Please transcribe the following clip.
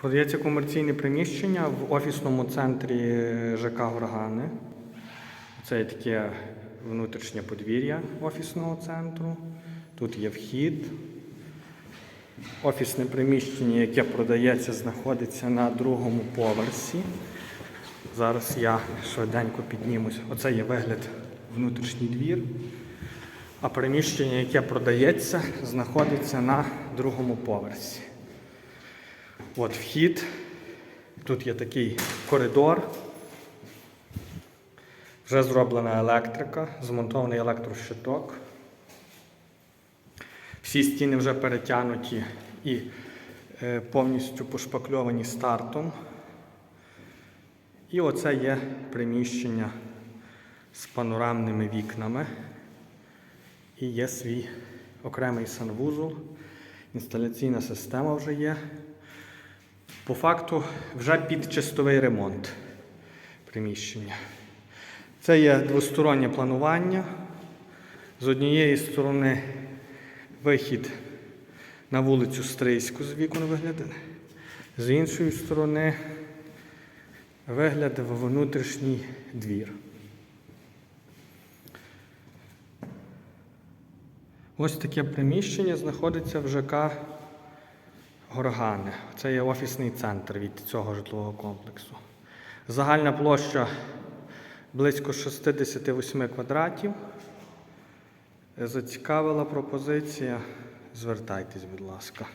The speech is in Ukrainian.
Продається комерційне приміщення в офісному центрі ЖК Горгани. Це таке внутрішнє подвір'я офісного центру. Тут є вхід. Офісне приміщення, яке продається, знаходиться на другому поверсі. Зараз я швиденько піднімусь. Оце є вигляд внутрішній двір. А приміщення, яке продається, знаходиться на другому поверсі. От вхід. Тут є такий коридор. Вже зроблена електрика, змонтований електрощиток. Всі стіни вже перетягнуті і е, повністю пошпакльовані стартом. І оце є приміщення з панорамними вікнами. І є свій окремий санвузол. Інсталяційна система вже є. По факту вже під чистовий ремонт приміщення. Це є двостороннє планування. З однієї сторони вихід на вулицю Стрийську з вікон виглядає, з іншої сторони вигляд в внутрішній двір. Ось таке приміщення знаходиться в ЖК Горгани. Це є офісний центр від цього житлового комплексу. Загальна площа близько 68 квадратів. Зацікавила пропозиція. Звертайтесь, будь ласка.